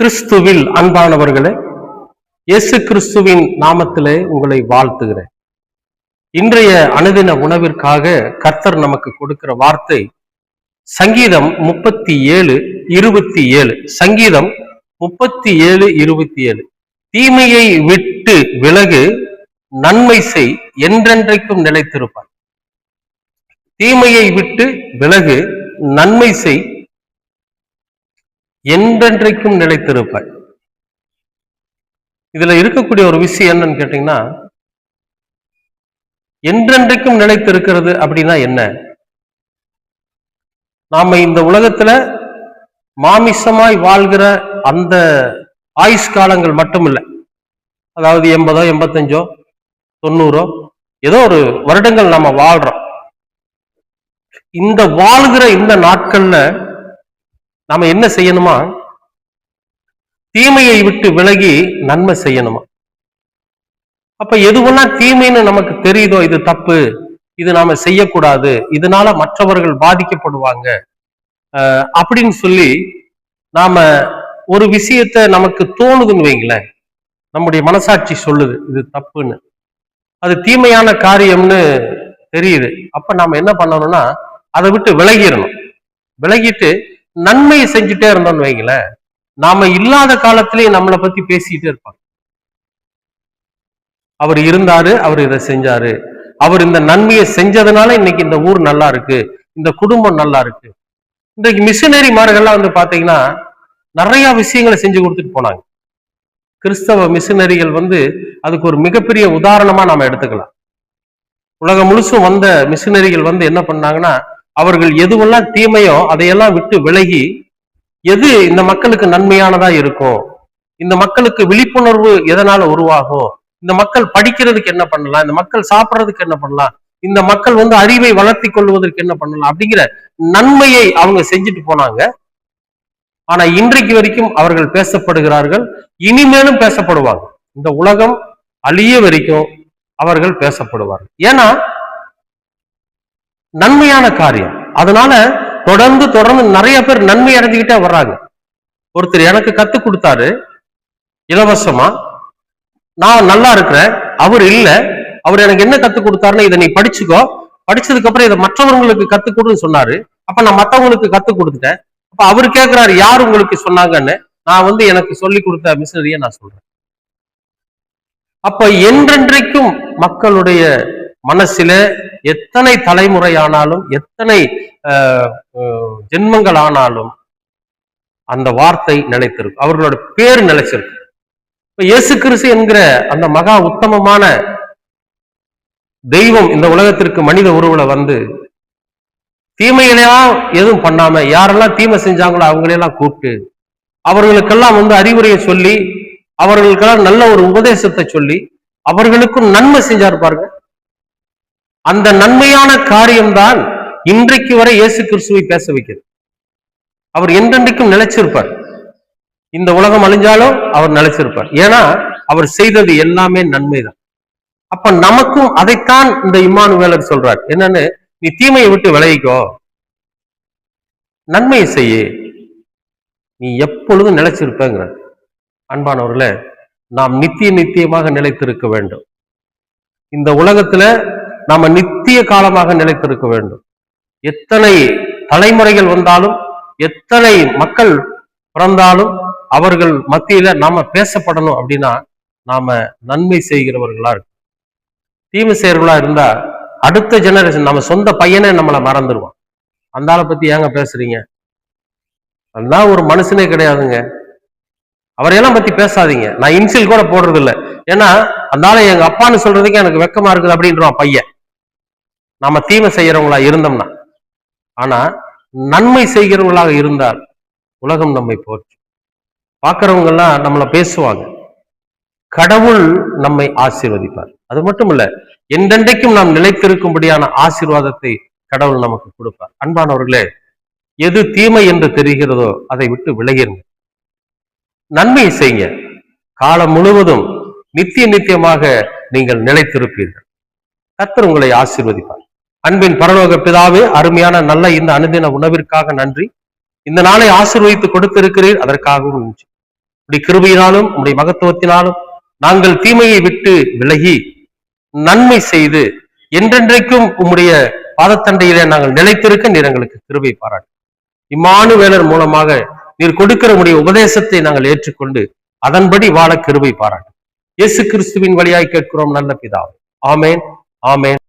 கிறிஸ்துவில் அன்பானவர்களே இயேசு கிறிஸ்துவின் நாமத்திலே உங்களை வாழ்த்துகிறேன். இன்றைய அனுதின உணவிற்காக கர்த்தர் நமக்கு கொடுக்கிற வார்த்தை சங்கீதம் முப்பத்தி ஏழு இருபத்தி ஏழு. சங்கீதம் முப்பத்தி ஏழு இருபத்தி ஏழு. தீமையை விட்டு விலகு நன்மை செய் என்றென்றைக்கும் நிலைத்திருப்பார். தீமையை விட்டு விலகு நன்மை செய் என்றென்றைக்கும் நிலைத்திருப்பாய். இதுல இருக்கக்கூடிய ஒரு விஷயம் என்னன்னு கேட்டீங்கன்னா என்றென்றைக்கும் நிலைத்திருக்கிறது அப்படின்னா என்ன? நாம இந்த உலகத்துல மாமிசமாய் வாழ்கிற அந்த ஆயுஷ் காலங்கள் மட்டும் இல்லை அதாவது எண்பதோ எண்பத்தஞ்சோ தொண்ணூறோ ஏதோ ஒரு வருடங்கள் நம்ம வாழ்றோம். இந்த வாழ்கிற இந்த நாட்கள்ல நாம என்ன செய்யணுமா? தீமையை விட்டு விலகி நன்மை செய்யணுமா? அப்ப எதுவெல்லாம் தீமைன்னு நமக்கு தெரியுதோ இது தப்பு இது நாம செய்யக்கூடாது இதனால மற்றவர்கள் பாதிக்கப்படுவாங்க. அஹ் அப்படின்னு சொல்லி நாம ஒரு விஷயத்த நமக்கு தோணுதுன்னு வைங்களேன். நம்முடைய மனசாட்சி சொல்லுது இது தப்புன்னு. அது தீமையான காரியம்னு தெரியுது. அப்ப நாம என்ன பண்ணணும்னா அதை விட்டு விலகிடணும். விலகிட்டு நன்மையை செஞ்சுட்டே இருந்தோம்னு வைங்களேன் நாம இல்லாத காலத்திலேயே நம்மளை பத்தி பேசிக்கிட்டே இருப்பாங்க. அவர் இருந்தாரு அவர் இதை செஞ்சாரு. அவர் இந்த நன்மையை செஞ்சதுனால இன்னைக்கு இந்த ஊர் நல்லா இருக்கு இந்த குடும்பம் நல்லா இருக்கு. இன்றைக்கு மிஷினரி மார்கள்லாம் வந்து பாத்தீங்கன்னா நிறைய விஷயங்களை செஞ்சு கொடுத்துட்டு போனாங்க. கிறிஸ்தவ மிஷினரிகள் வந்து அதுக்கு ஒரு மிகப்பெரிய உதாரணமா நாம எடுத்துக்கலாம். உலகம் முழுசும் வந்த மிஷினரிகள் வந்து என்ன பண்ணாங்கன்னா அவர்கள் எதுவெல்லாம் தீமையோ அதையெல்லாம் விட்டு விலகி எது இந்த மக்களுக்கு நன்மையானதா இருக்கும்? இந்த மக்களுக்கு விழிப்புணர்வு எதனால உருவாகும்? இந்த மக்கள் படிக்கிறதுக்கு என்ன பண்ணலாம்? இந்த மக்கள் சாப்பிட்றதுக்கு என்ன பண்ணலாம்? இந்த மக்கள் வந்து அறிவை வளர்த்தி கொள்வதற்கு என்ன பண்ணலாம்? அப்படிங்கிற நன்மையை அவங்க செஞ்சுட்டு போனாங்க. ஆனா இன்றைக்கு வரைக்கும் அவர்கள் பேசப்படுகிறார்கள். இனிமேலும் பேசப்படுவாங்க இந்த உலகம் அழிய வரைக்கும் அவர்கள் பேசப்படுவார்கள். ஏன்னா நன்மையான காரியம். அதனால தொடர்ந்து தொடர்ந்து நிறைய பேர் நன்மை அடைஞ்சுக்கிட்டே வர்றாங்க. ஒருத்தர் எனக்கு கத்து கொடுத்தாரு இலவசமா. நான் நல்லா இருக்கிறேன் அவர் இல்ல. அவர் எனக்கு என்ன கத்து கொடுத்தாருன்னு இதை நீ படிச்சுக்கோ. படிச்சதுக்கு அப்புறம் இதை மற்றவங்களுக்கு கத்து கொடுன்னு சொன்னாரு. அப்ப நான் மத்தவங்களுக்கு கத்து கொடுத்துட்டேன். அப்ப அவர் கேட்கிறாரு யார் உங்களுக்கு சொன்னாங்கன்னு? நான் வந்து எனக்கு சொல்லி கொடுத்த மிஷினரிய நான் சொல்றேன். அப்ப என்றென்றைக்கும் மக்களுடைய மனசில எத்தனை தலைமுறை ஆனாலும் எத்தனை ஆஹ், ஜென்மங்கள் ஆனாலும் அந்த வார்த்தை நிலைத்திருக்கும். அவர்களோட பேர் நிலைச்சிருக்கு. இப்ப இயேசு கிறிஸ்து என்கிற அந்த மகா உத்தமமான தெய்வம் இந்த உலகத்திற்கு மனித உருவுல வந்து தீமையிலாம் எதுவும் பண்ணாம யாரெல்லாம் தீமை செஞ்சாங்களோ அவங்களையெல்லாம் கூப்பிட்டு அவர்களுக்கெல்லாம் வந்து அறிவுரையை சொல்லி அவர்களுக்கெல்லாம் நல்ல ஒரு உபதேசத்தை சொல்லி அவர்களுக்கும் நன்மை செஞ்சாரு பாருங்க. அந்த நன்மையான காரியம்தான் இன்றைக்கு வரை இயேசு கிறிஸ்துவை பேச வைக்கிறது. அவர் என்றென்றைக்கும் நிலைச்சிருப்பார். இந்த உலகம் அழிஞ்சாலும் அவர் நிலைச்சிருப்பார். ஏன்னா அவர் செய்தது எல்லாமே நன்மைதான். அப்ப நமக்கும் அதைத்தான் இந்த இம்மானுவேலர் சொல்றார். என்னன்னு நீ தீமையை விட்டு விளையிக்கோ நன்மையை செய்ய. நீ எப்பொழுதும் நிலைச்சிருப்பேங்கிற அன்பானவர்களே நாம் நித்திய நித்தியமாக நிலைத்திருக்க வேண்டும். இந்த உலகத்துல நாம நித்திய காலமாக நிலைத்திருக்க வேண்டும். எத்தனை தலைமுறைகள் வந்தாலும் எத்தனை மக்கள் பிறந்தாலும் அவர்கள் மத்தியில நாம பேசப்படணும் அப்படின்னா நாம நன்மை செய்கிறவர்களா இருக்கும் தீமை செய்கிறவர்களா இருந்தா அடுத்த ஜெனரேஷன் நம்ம சொந்த பையனே நம்மளை மறந்துடுவான் அந்த ஆளை பத்தி ஏங்க பேசுறீங்க? அதுதான் ஒரு மனுஷனே கிடையாதுங்க. அவரையெல்லாம் பத்தி பேசாதீங்க. நான் இன்சில் கூட போடுறது இல்லை ஏன்னா அந்த ஆளை எங்க அப்பான்னு சொல்றதுக்கு எனக்கு வெக்கமா இருக்குது அப்படின்றான் பையன். நாம தீமை செய்யறவங்களா இருந்தோம்னா. ஆனா நன்மை செய்கிறவங்களாக இருந்தால் உலகம் நம்மை போற்றும். பார்க்கறவங்கெல்லாம் எல்லாம் பேசுவாங்க. கடவுள் நம்மை ஆசீர்வதிப்பார். அது மட்டும் இல்ல என்றென்றைக்கும் நாம் நிலைத்திருக்கும்படியான ஆசீர்வாதத்தை கடவுள் நமக்கு கொடுப்பார். அன்பானவர்களே எது தீமை என்று தெரிகிறதோ அதை விட்டு விலகிருங்க நன்மையை செய்யுங்க. காலம் முழுவதும் நித்திய நித்தியமாக நீங்கள் நிலைத்திருப்பீர்கள். கத்தர் உங்களை ஆசீர்வதிப்பார். அன்பின் பரலோக பிதாவே அருமையான நல்ல இந்த அனுதின உணவிற்காக நன்றி. இந்த நாளை ஆசீர்வதித்து கொடுத்திருக்கிறீர் அதற்காகவும் நன்றி. உடைய கிருபையினாலும் உடைய மகத்துவத்தினாலும் நாங்கள் தீமையை விட்டு விலகி நன்மை செய்து என்றென்றைக்கும் உம்முடைய பாதத்தண்டையிலே நாங்கள் நிலைத்திருக்க நீர் எங்களுக்கு கிருபை பாராட்டு. இம்மானுவேலர் மூலமாக நீர் கொடுக்கிற உடைய உபதேசத்தை நாங்கள் ஏற்றுக்கொண்டு அதன்படி வாழ கிருபை பாராட்டு. இயேசு கிறிஸ்துவின் வழியாய் கேட்கிறோம் நல்ல பிதாவே. ஆமேன் ஆமேன்.